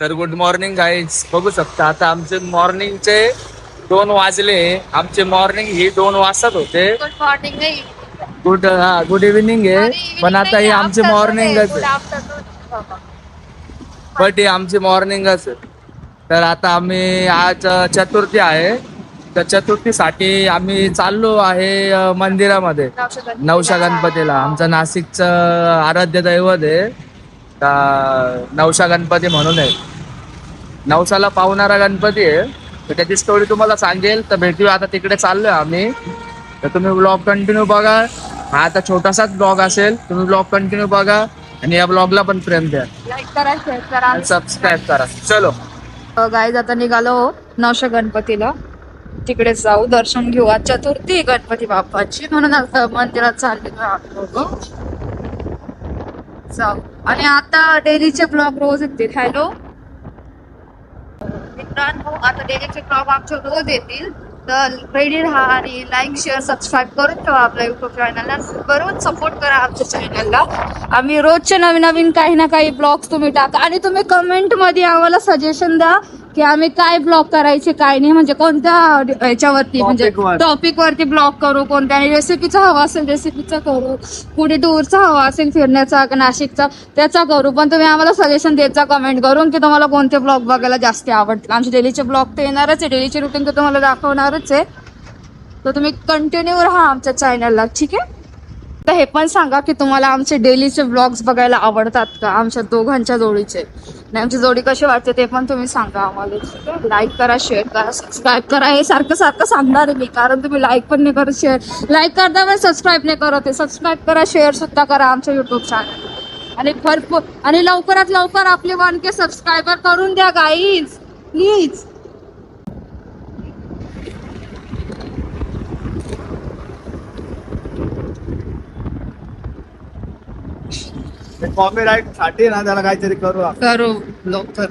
तर good morning guys बघू शकता आता आमचे मॉर्निंगचे दोन वाजले. आमचे मॉर्निंग ही दोन वाजताच होते. गुड मॉर्निंग नाही गुड हा गुड इव्हिनिंग आहे. पण आता ही आमची मॉर्निंगच आहे. बट ही आमची मॉर्निंगच आहे. तर आता आम्ही आज चतुर्थी आहे. तर चतुर्थीसाठी आम्ही चाललो आहे अ, मंदिरामध्ये. नवशा गणपतीला आमचं नाशिकचं आराध्य दैवत आहे. नवशा गणपती म्हणून आहे. नवसाला पावणारा गणपती आहे. तर त्याची स्टोरी तुम्हाला सांगेल. तर भेटूया आता तिकडे चाललोय आम्ही. तर तुम्ही ब्लॉग कंटिन्यू बघा. हा आता छोटासाच ब्लॉग असेल. तुम्ही ब्लॉग कंटिन्यू बघा. आणि या ब्लॉगला पण प्रेम द्या. लाईक करा शेअर करा. आणि सबस्क्राईब करा. चलो. गाईज आता निघालो नवशा गणपतीला. तिकडे जाऊ दर्शन घेऊ. आज चतुर्थी आहे गणपती बाप्पाची. म्हणून आता मंदिरात चाललेलो. जाऊ. आणि आता डेलीचे ब्लॉग रोज येतील. हॅलो मित्रांनो आता डेलीचे क्रॉप आमचे रोज येतील. तर रेडी राहा आणि लाईक शेअर सबस्क्राईब करून ठेवा आपल्या युट्यूब चॅनलला बरोबर सपोर्ट करा आमच्या चॅनलला आम्ही रोजचे नवीन नवीन काही ना काही ब्लॉग्स तुम्ही टाका. आणि तुम्ही कमेंटमध्ये आम्हाला सजेशन द्या की आम्ही काय ब्लॉग करायचे काय नाही म्हणजे कोणत्या ह्याच्यावरती म्हणजे वर. टॉपिक वरती ब्लॉग करू कोणत्या रेसिपीचा हवा असेल रेसिपीचा करू. कुठे टूरचा हवा असेल फिरण्याचा का नाशिकचा त्याचा करू. पण तुम्ही आम्हाला सजेशन देत जा कमेंट करून की तुम्हाला कोणते ब्लॉग बघायला जास्त आवडतील. आमचे डेलीचे ब्लॉग तर येणारच आहे. डेलीचे रुटीन तर तुम्हाला दाखवणारच आहे. तर तुम्ही कंटिन्यू राहा आमच्या चॅनलला ठीक आहे? तर हे पण सांगा की तुम्हाला आमचे डेलीचे ब्लॉग्स बघायला आवडतात का? आमच्या दोघांच्या जोडीचे. आणि आमची जोडी कशी वाटते ते पण तुम्ही सांगा आम्हाला. लाईक करा शेअर करा सबस्क्राईब करा. हे सारखं सारखं सांगणार आहे मी कारण तुम्ही लाईक पण नाही करत शेअर लाईक करता पण सबस्क्राईब नाही करत आहे. सबस्क्राईब करा शेअर सुद्धा करा आमच्या युट्यूब चॅनल आणि भरपूर आणि लवकरात लवकर आपले वन के सबस्क्रायबर करून द्या गाईज प्लीज कॉपीराईटसाठी ना त्याला काहीतरी करू करू लवकर.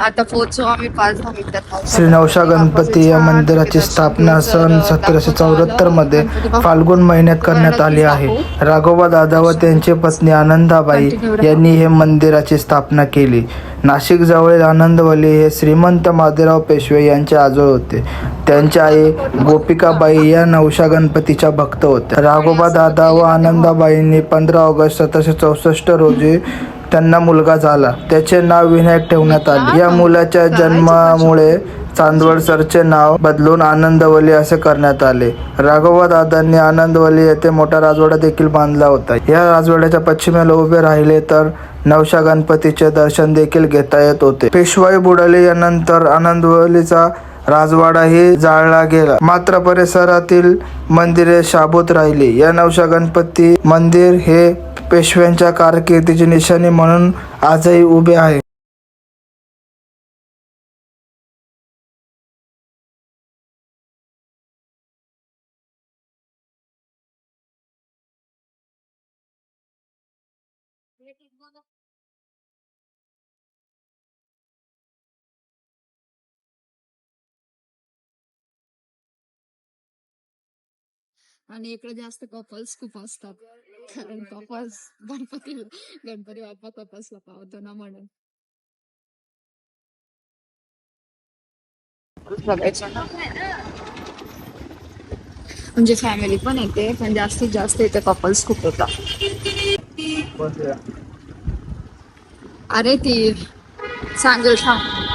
आता पोहोचू आम्ही पाच दहा मिनिटात. श्री नवशा गणपती या मंदिराची स्थापना सन सतराशे चौऱ्याहत्तरमध्ये फाल्गुन महिन्यात करण्यात आली आहे. राघोबा दादा व त्यांची पत्नी आनंदाबाई यांनी हे मंदिराची स्थापना केली. नाशिक जवळील आनंदवली हे श्रीमंत माधेराव पेशवे यांचे आजोळ होते. त्यांच्या आई गोपिकाबाई या नवशा गणपतीच्या भक्त होत्या. राघोबा दादा व आनंदाबाईंनी पंधरा ऑगस्ट सतराशे चौसष्ट रोजी त्यांना मुलगा झाला. त्याचे नाव विनायक ठेवण्यात आले. या मुलाच्या जन्मामुळे चांदवडसरचे नाव बदलून आनंदवली असे करण्यात आले. राघोबा दादांनी आनंदवली येथे मोठा राजवाडा देखील बांधला होता. या राजवाड्याच्या पश्चिमेला उभे राहिले तर नवशा गणपतीचे दर्शन देखील घेता येत होते. पेशवाई बुडाले यानंतर आनंदवलीचा राजवाडाही जाळला गेला. मात्र परिसरातील मंदिरे शाबूत राहिली. या नवशा गणपती मंदिर हे पेशव्यांच्या कारकिर्दीची निशाणी म्हणून आजही उभे आहे. आणि इकडे जास्त कपल्स खूप असतात. कारण कपल्स गणपती गणपती बाप्पा कपल्सला पावतो ना म्हणून. म्हणजे फॅमिली पण येते पण जास्तीत जास्त इथे कपल्स खूप होतात. अरे ती सांगेल सांग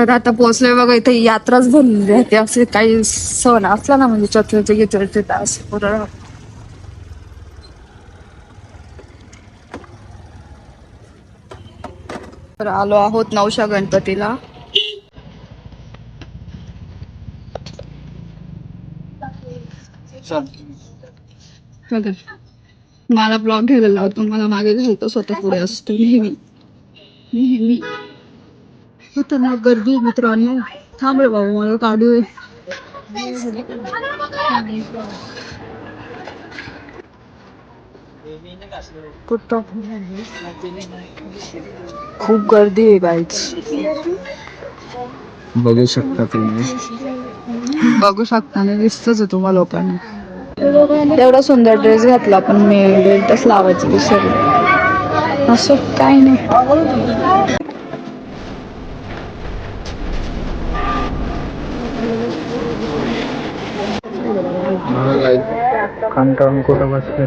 तर आता पोहोचले बघा इथे यात्राच भरलेली आहे असे काही सण असला ना म्हणजे चतुर्थी गितुर्थी तास पूर्ण तर आलो आहोत नवशा गणपतीला. मला ब्लॉग घ्यायला लावतो मला मागे घालतो स्वतः पुढे असतो नेहमी. नेहमी. खतरनाक गर्दी आहे मित्रांनो. थांब रे बाबा मला काढू? खूप गर्दी आहे गाईच बघू शकता तुम्ही. बघू शकता ना दिसतच आहे तुम्हाला लोकांना. एवढा सुंदर ड्रेस घातला पण मी बेल्टच लावायची विसरले. असं काही नाही. कंटाळून कुठं बसले?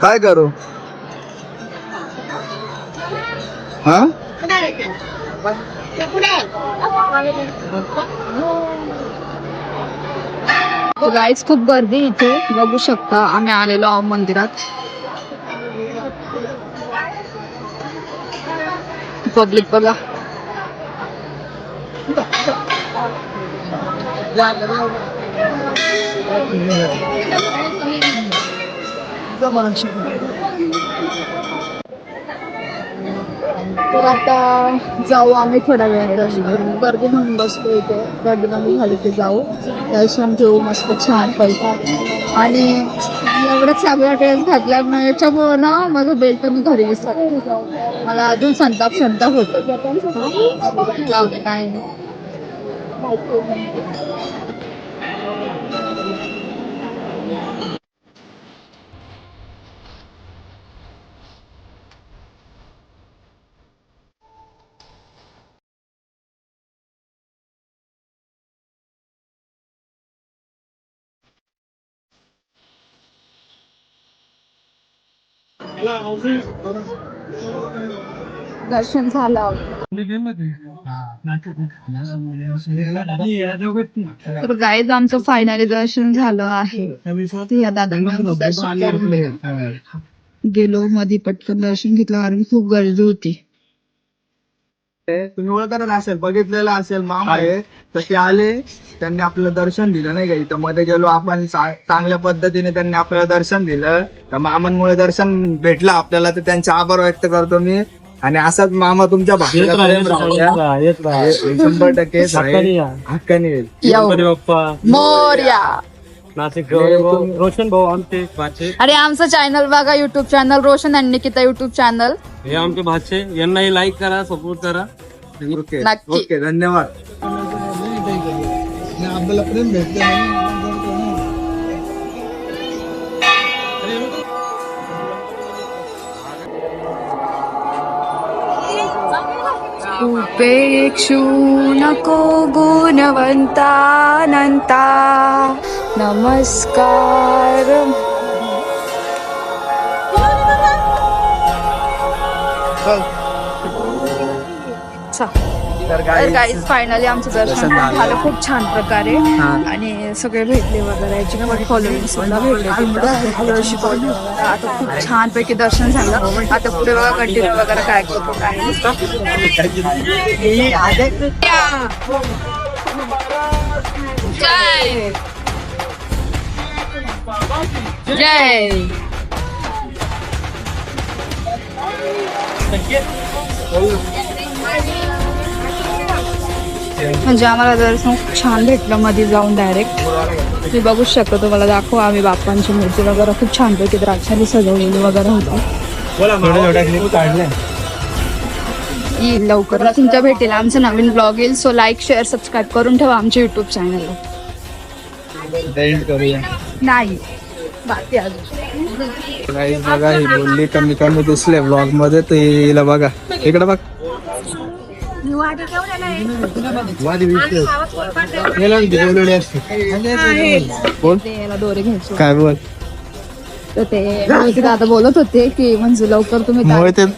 काय करू? हा? गाईच खूप गर्दी इथे. बघू शकता आम्ही आलेलो आहोत मंदिरात. पब्लिक बघा. तर आता जाऊ आम्ही थोड्या वेळाने गर्दी म्हणून बसतो इथे. गर्दी म्हणून झाली की जाऊ. दर्शन घेऊ मस्त छान पैसा आणि एवढं सगळा ड्रेस घातला याच्यामुळं ना माझं बेल्ट मी घरी विसरले मला अजून संताप संताप होतो जाऊ दे, काय दर्शन झालं. तर गाईज आमचं फायनली दर्शन झालं आहे. या गेलो. मध्ये पटकन दर्शन घेतलं कारण खूप गर्दी होती. तुम्ही ओळखत असेल बघितलेलं असेल मामा आहे. तर ते आले त्यांनी आपलं दर्शन दिलं नाही का? इथं मध्ये गेलो आपण चांगल्या पद्धतीने त्यांनी आपल्याला दर्शन दिलं. तर मामांमुळे दर्शन भेटलं आपल्याला तर त्यांचे आभार व्यक्त करतो मी. आणि असाच मामा तुमच्या भाषेला शंभर टक्के. हक्काने येईल मोर्या. नाशिक तुम- रोशन भाऊ आमचे भाचे. अरे आमचं चॅनल बघा युट्यूब चॅनल रोशन आणि निकिता युट्यूब चॅनल हे आमचे भाचे यांनाही लाईक करा सपोर्ट करा. ओके नक्की. ओके धन्यवाद. आपल्याला प्रेम भेटते उपेक्षू नको गुणवंतानंता। नमस्कार. तर गाईज फायनली आमचं दर्शन झालं. खूप छान प्रकारे हा. आणि सगळे भेटले वगैरे याची सुद्धा भेटले. शिकवली. आता खूप छान पैकी दर्शन झालं आता पुढे बघा कंटिन्यू वगैरे काय करतो काय. जय. म्हणजे आम्हाला दर्शन खूप छान भेटलं मध्ये जाऊन डायरेक्ट तुम्ही बघू शकता तुम्हाला दाखव आम्ही बाप्पांची मूर्ती वगैरे खूप छानपैकी द्राक्षाने सजवलेली वगैरे होती. येईल लवकर. तुमच्या भेटेल आमचं नवीन ब्लॉग येईल सो लाईक शेअर सबस्क्राईब करून ठेवा आमच्या युट्यूब चॅनलला करूया. नाही. बाकी अजून. गाईज बघा ही बोलली कमी कमी दिसले ब्लॉगमध्ये तर हिला बघा. इकडे बघ. बोल ते याला दोरे घ्यायचे काय बोल? तर ते दादा बोलत होते की म्हणजे लवकर तुम्ही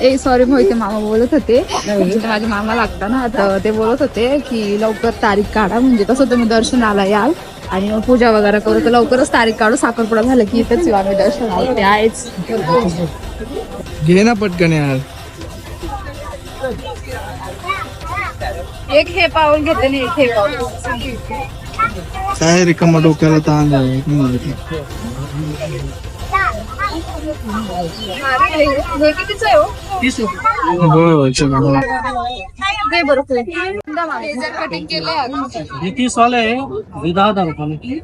ए सॉरी मोहिते मामा बोलत होते. ते माझे मामा लागता ना तर ते बोलत होते की लवकर तारीख काढा म्हणजे कसं तुम्ही दर्शनाला याल. आणि मग पूजा वगैरे करू तर लवकरच तारीख काढू. साखरपुडा झालं की इथंच येऊ आम्ही दर्शनाला घे ना पटकन यार. एक हे पाऊल घेते आणि एक हे पाऊल काय रिकामा डोक्याला ताण आहे हे कितीच आहे हो? दे बरं plate. लेझर कटिंग केले हे तीस वाले आहे हे दहा दहा रुपये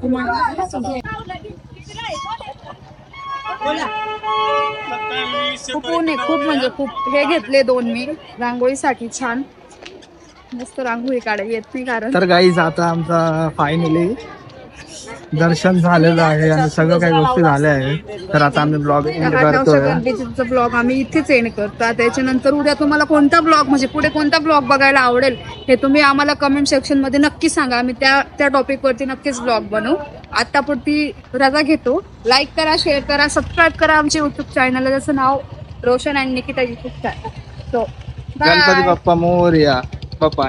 खूप ऊन आहे खूप म्हणजे खूप हे घेतले दोन मी. रांगोळीसाठी छान. मस्त रांगोळी काढायला येत नाही कारण. तर गाईज आता आमचा फायनली दर्शन झालेलं आहे आणि सगळं काही गोष्टी झाल्या आहे. तर आता आम्ही ब्लॉग एंड करतोय. गणपतीचा ब्लॉग आम्ही इथेच एंड करतो. आता त्याच्यानंतर उद्या तुम्हाला कोणता ब्लॉग म्हणजे पुढे कोणता ब्लॉग बघायला आवडेल हे तुम्ही आम्हाला कमेंट सेक्शनमध्ये नक्की सांगा. आम्ही त्या त्या टॉपिक वरती नक्कीच ब्लॉग बनवू. आतापुरती रजा घेतो. लाईक करा शेअर करा सबस्क्राईब करा आमच्या युट्यूब चॅनल ज्याचं नाव Roshan and Nikita YouTube channel so Ganpati Bappa Morya. Bappa